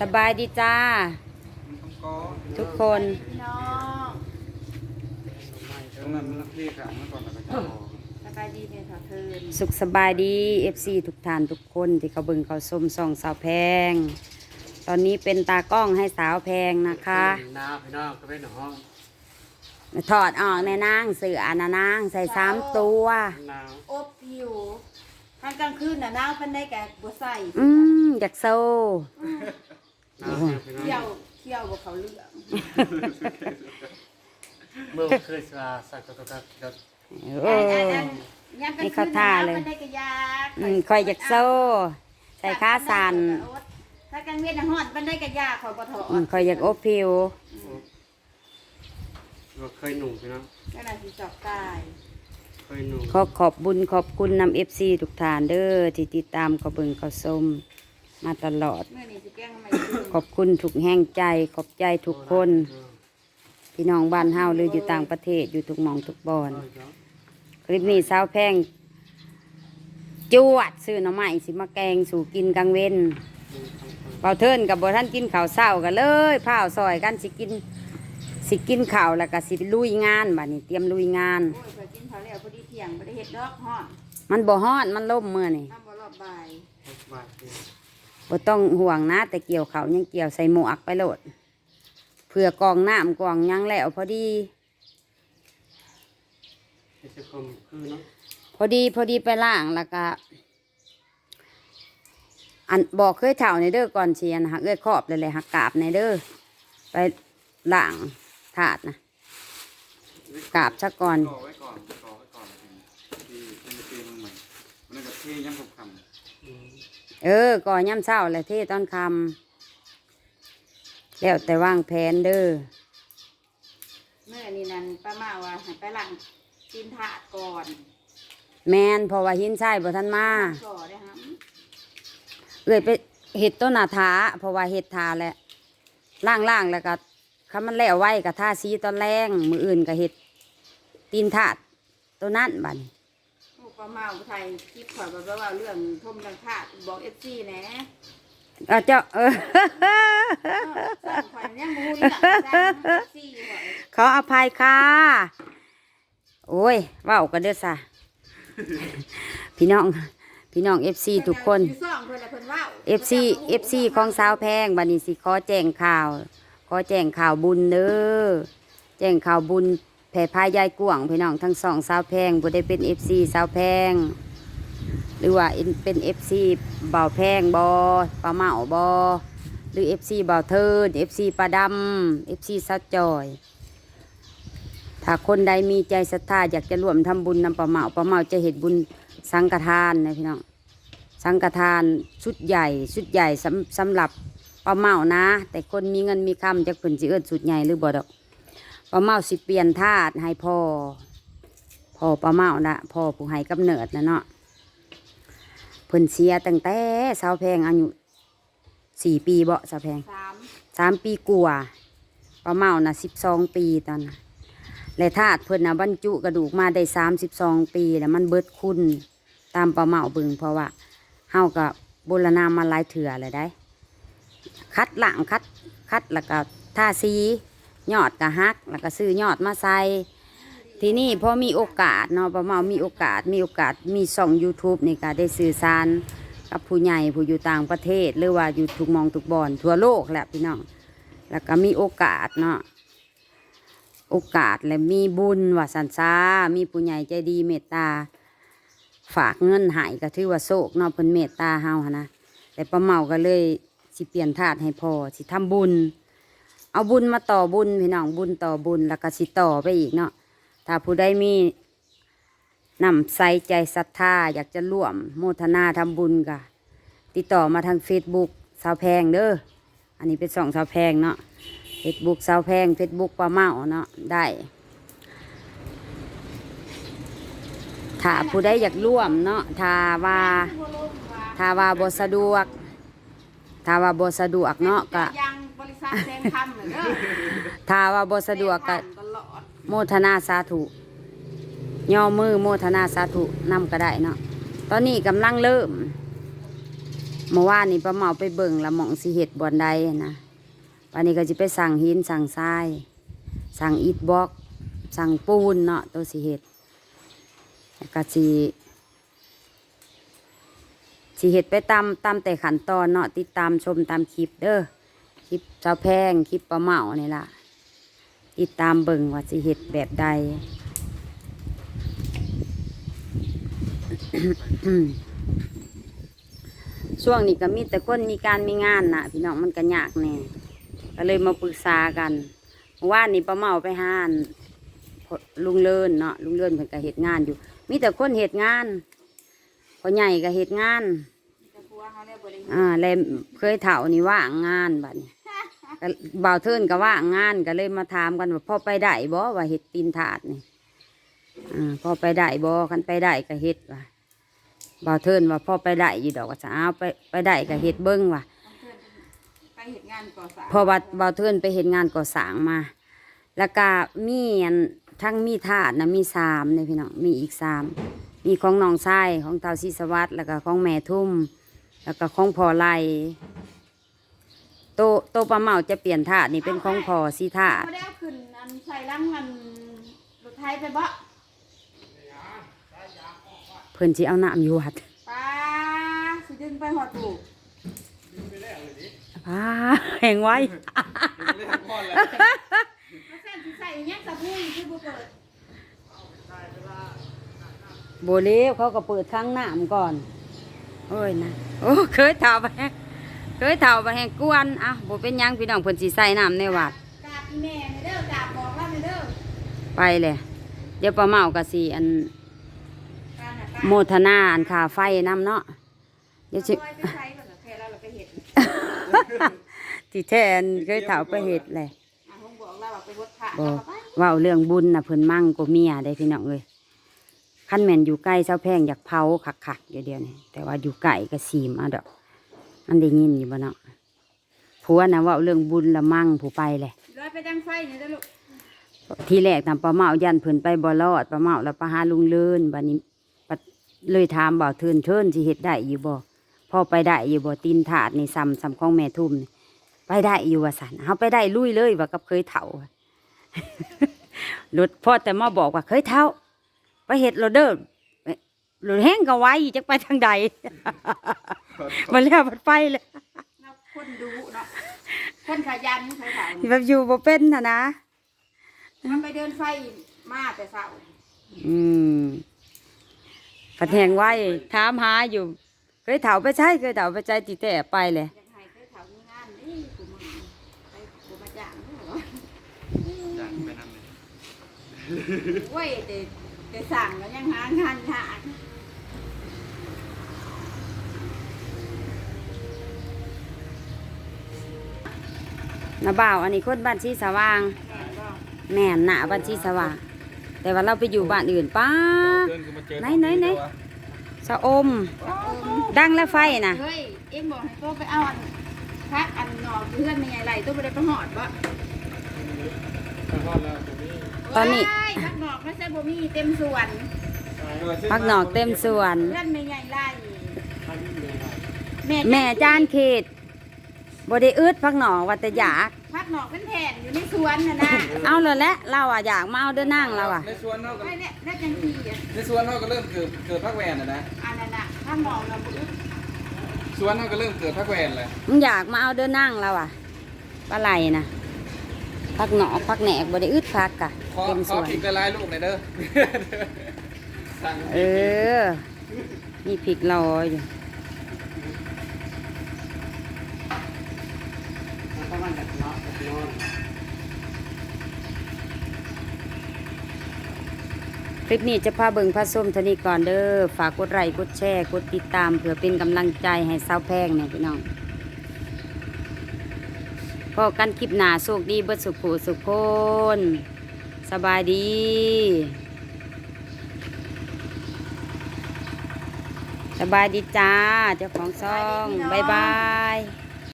สบายดีจ้า ทุกคนพี่น้องตรงนั้นมันที่ขังมันก่อนแล้วก็จะออกสบายดีเนี่ยค่ะเทินสุขสบายดี FC ทุกท่านทุกคนที่เขาเบิ่งเขาส้มส่องสาวแพง ตอนนี้เป็นตากล้องให้สาวแพงนะคะน้าพี่น้องก็เป็นห้องถอดออกในนางเสือนะนางใส่สามตัวหนาวอบผิวทางกลางคืนน่ะหนาวเพิ่นได้แก่บัวใส่อืมอยากโซหนาวพี่น้อง เที่ยวเที่ยวบ่เขาเลือกเมื่อคืนว่าสักก็ก็ก็เออยามกลางนี่คืเข้านท่าเลยเพิ่นได้กระยาอืมคอยอยากโซใส่ขาสันถ้ากลางเวียนน่ะฮอดเพิ่นได้กระยาขอยบ่ถออืมดคอยอยากอบผิวว่าเคยหนุ่มพี่น้องก็น่าสิจอกตายเคยหนุ่มขอขอบบุญขอบคุณนำ FC ทุกท่านเด้อที่ติดตามเขาเบิ่งเขาส้ม มาตลอดเมื่อนี้สิแกล้งใหม่ขอบคุณทุกแห่งใจ ขอบใจทุกคน พี่น้องบ้านเฮาหรืออยู่ต่างประเทศอยู่ทุกหมองทุกบอนคลิปนี้สาวแพงจวดซื้อหน่อไม้สิมาแกงสู่กินกลางเว้นเบาเทินกับบ่ท่านกินข้าวเช้ากันเลยผ้าวซอยกันสิกินสิกินข้าวแล้วก็สิลุยงานบัดนี้เตรียมลุยงานโอ้ยเพิ่นกินข้าวแล้วพอดีเที่ยงบ่ได้เฮ็ดดอกฮอดมันบ่ฮ้อนมันล่มมื้อนี่ทำ บ่ต้องห่วงนะ แต่เกี่ยวเขายังเกี่ยวใส่หมวกไปโหลดเพื่อกองน้ำกองยังแล้วพอดี พอดีพอดีไปล่างแล้วก็อันบอกเคยเถ่าในเด้อก่อนเชียนหักเอ้ยครอบเลยเลยหักกาบในเด้อไปล่างถาดนะกาบซะก่อนก่อไว้ก่อน เป็นเตียงใหม่มันก็เทยังคำคเออก่อนย่ำเช้าเลยเทตอนคำแล้วแต่ว่างแผนเด้อเมื่อนี้นั่นป้ามาว่าให้ไปหลังกินถาดก่อนแมนเพอว่าหินใช่บ่ทันมาก่อได้ฮะเอ้ยไปเห็ดต้นหนาทาเพราะว่าเห็ดทาแหละล่างๆแล้วก็คำมันแล้วไว้กับท่าซีตอนแรงมืออื่นก็เห็ดตีนถาดตัวนั้นบัดน ลูกป้ามาอุทัยคลิปข่อยบอกว่าเรื่องทมดังถาดบอกเอฟซีแหน่เออเจ้าเออสั่งข่อยยังมูนี่แหละสั่งเอฟซีข่อยขออภัยค่ะ โอ้ยเว้ากันเด้อซะ พี่น้อง พี่น้องเอฟซีทุกคนอยู่ซ่องเพิ่นละเพิ่นว่าเอฟซีเอฟซีของสาวแพงบัดนี้สิขอแจ้งข่าว ขอแจ้งข่าวบุญเด้อแจ้งข่าวบุญ แผ่พายายกวางพี่น้องทั้งสองสาวแพงบ่ได้เป็นเอฟซีสาวแพง หรือว่าเป็นเอฟซีเบาแพงบอปลาเมาบอหรือเอฟซีเบาเทินเอฟซีปลาดำเอฟซีซัดจอย ถ้าคนใดมีใจศรัทธาอยากจะร่วมทำบุญนำปลาเมาปลาเมาจะเห็ดบุญสังฆทานนะพี่น้องสังฆทานชุดใหญ่ชุดใหญ่สำสำหรับปลาเมานะ แต่คนมีเงินมีคำจะเพิ่นสิเอิ้นชุดใหญ่หรือบ่ดอก ปลาเมาสิเปลี่ยนธาตุให้พ่อพ่อปลาเมานะพ่อผู้ให้กำเนิดนะเนาะเพิ่นเสียตั้งแต่สาวแพงอายุสี่ปีบ่สาวแพงสามสามปีกว่าปลาเมานะสิบสองปีตอนน่ะและธาตุเพิ่นนะบรรจุกระดูกมาได้สามสิบสองปี แล้วมันเบิดคุณตามปลาเมาเบึงเพราะว่าเฮากับโบราณามาหลายเถื่อเลยได้ คัดหลังคัดคัดแล้วก็ท่าสี ยอดกะฮัก แล้วก็ซื้อยอดมาใส่ทีนี่พอมีโอกาสเนาะประมามีโอกาสมีโอกาสมีส่อง YouTube ในการได้สื่อสารกับผู้ใหญ่ผู้อยู่ต่างประเทศ หรือว่าอยู่ทุกมองทุกบอนทั่วโลกแหละพี่น้องแล้วก็มีโอกาสเนาะโอกาสและมีบุญว่าสันซามีผู้ใหญ่ใจดีเมตตา ฝากเงินหายก็ถือว่าโศกเนาะเพิ่นเมตตาเฮาหั้นะแต่ป้าเมาก็เลยสิเปลี่ยนธาตุให้พอสิทำบุญ เอาบุญมาต่อบุญพี่น้องบุญต่อบุญแล้วก็สิต่อไปอีกเนาะถ้าผู้ใดมีนำใส่ใจศรัทธาอยากจะร่วมโมทนาทำบุญก็ติดต่อมาทาง Facebook สาวแพงเด้ออันนี้เป็นสองสาวแพงเนาะ Facebook สาวแพง Facebook ป้าเมาเนาะได้ถ้าผู้ใดอยากร่วมเนาะถ้าว่าทั่วโลกว่าถ้าว่าบ่สะดวกถ้าว่าบ่สะดวกเนาะก็ ยังบริษัทแซมคำเหมือนเด้อถ้าว่าบ่สะดวกก็ตลอดโมทนาสาธุย่อมือโมทนาสาธุนำก็ได้เนาะตอนนี้กำลังเริ่มเมื่อวานนี้ป้าเมาไปเบิ่งละหมองสิเห็ดบอนใดนะวันนี้ก็จะไปสั่งหินสั่งทราย สั่งอิฐบล็อก สั่งปูนเนาะตัวสิเห็ดแล้วก็สิ สิเห็ดไปตามตามแต่ขั้นตอนเนาะติดตามชมตามคลิปเด้อ คลิปเจ้าแพงคลิปป้าเมานี่ล่ะ ติดตามเบิ่งว่าสิเห็ดแบบใดช่วงนี้ก็มีแต่คนมีการมีงานนะพี่น้องมันก็ยากแน่ก็เลยมาปรึกษากันเมื่อว่านนี่ป้าเมาไปห้านลุงเลินเนาะลุงเลินเพิ่นก็เฮ็ดงานอยู่ มีแต่คนเฮ็ดงานพ่อใหญ่ก็เฮ็ดงานจะพัวเขาเลยบริอ่าแล้วเคยเถ่านี่ว่างงานบัดนี้ก็ บ่าวเทินก็ว่างงานก็เลยมาถามกันว่าพ่อไปได้บ่ว่าเฮ็ดตีนถาดนี่อ่าพ่อไปได้บ่คันไปได้ก็เฮ็ดว่าบ่าวเทินว่าพ่อไปได้อยู่ดอกว่าจะเอาไปไปได้ก็เฮ็ดเบิ่งว่าไปเห็นงานก่อสร้างเพอว่าบ่าวเทินไปเห็นงานก่อสร้างมา แล้วก็มีอันทั้งมีถาดนะมีสามเนี่ยพี่น้องมีอีกสามมีของน้องชายของเตาศิสวัสดิ์แล้วก็ของแม่ทุ่ม แล้วก็ของพ่อไล่โตโตปลาเมาจะเปลี่ยนถาดนี่เป็นของพ่อสีถาดเขาได้เอาขึ้นอันใส่ลังอันรถไทยไปบ่เพิ่นสิเอาน้ำอยู่วัดป้าสิดึงไปหอดถูกอ้าแหงไว้เรียกพ่อแล้วเขาแซ่นสิใส่อิหยังสะพุ้ยคือบ่เปิดโบเลวเขาก็เปิดข้างน้ำก่อน โอ้ยนะ โอ้เคยเท่าไปแฮง เคยเท่าไปแหงกวนอะโบเป็นหยังพี่น้องเพิ่นสิใส่น้ำในวัดกราบอีแม่ในเด้อกราบบอกว่าในเด้อไปเลยเดี๋ยวป้าเมาก็สิอันการน่ะป้าโมทนาอันค่าไฟน้ำเนาะเดี๋ยวสิเอาไว้ไปใช้ก่อนนะแค่เราเราไปเห็ดที่แทนเคยเท่าไปเฮ็ดเลยอะผมบอกเราว่าไปวัดพระบอเรากก็ไปเว่าเรื่องบุญนะเพิ่นมั่งก็เมียได้พี่น้องเอ้ยขั้นแม่นอยู่ใกล้เจ้าแพงอยากเผาคักๆอยู่เดียวนี่แต่ว่าอยู่ไกลก็สีมเอาดอก มันได้ยินอยู่บ่เนาะผัวนะเว่าเรื่องบุญละมั่งผู้ไปเลยร้อยไปดังไฟนี่เด้อลูกทีแรกตามป้าเมายันเพิ่นไปบ่รอดป้าเมาแล้วป้าหาลุงเลินบัดนี้ปัดเลยถามบ่าวเทินเทินสิเฮ็ดได้อยู่บ่พ่อไปได้อยู่บ่ตีนถาดนี่ซ้ำซ้ำของแม่ทุ่มนี่ไปได้อยู่ว่าสันเฮาไปได้ลุยเลยว่ากับเคยเฒ่ารถพ่อแต่มาบอกว่าเคยเฒ่าไปเฮ็ดโรเดอร์ รถแห้งก็ไว้จักไปทางใดมาแล้วมันไปเลยเราคนดูเนาะคนขยันเคยถามแบบอยู่บ่เป็นน่ะนะ มันไปเดินไฟมาแต่เช้าอืมผัดแหงไว้ถามหาอยู่ เคยเถาไปใช้เคยเถาไปใช้ติแต่ไปเลยอยากให้เคยถามมีงานนี่กูมาไปกูมาจ้างเด้อเหรออยากไปนั่นเลยโอ้ยแต่แต่สั่งแล้วยังหางานหา นาบ่าว อันนี้คนบ้านชีสว่าง แม่นหน้าบ้านชีสว่าง แต่ว่าเราไปอยู่บ้านอื่นป้าเดินก็มาเจอไหนไหนไหนสะอม ดังแล้วไฟน่ะเฮ้ย เอ็งบอกให้โตไปเอาอันพักอันหนอกเพื่อนมีไงไรโตไปได้ไปหอดบ่ตอนนี้ว้ายพักหนอกไม่ใช่บ่มีเต็มส่วนพักหนอกเต็มส่วนเพื่อนไม่ไงไรแม่จานเขต บ่ได้อึดพักหนอกว่าแต่อยาก พักหนอกเป็นแผ่นอยู่ในสวนน่ะนะเอาเลยแหละเราอะอยากมาเอาเด้อนั่งเราอะ ในสวนเขาก็ไม่เนี่ยได้จังทีอะในสวนเขาก็เริ่มเกิดเกิดพักแวนนะนะอันนั้นน่ะพักหนอกเราบ่อึดสวนเขาก็เริ่มเกิดพักแวนเลยมึงอยากมาเอาเด้อนั่งเราอะปลาไหลนะพักหนอกพักแหนกบ่ได้อึดพักกะขอเต็มขสอวน ผิดกระลายลูกหน่อยเด้อสั่งเออมีพริกลอยอยู่ คลิปนี้จะพาเบิ่งพาส้มเทานี้ก่อนเด้อ ฝากกดไลค์กดแชร์กดติดตาม เพื่อเป็นกำลังใจให้สาวแพงเนี่ยพี่น้องพอกันคลิปหน้าโชคดีเบิดสุขสุขคนสบายดีสบายดีจ้า เจ้าของซอง บ๊ายบาย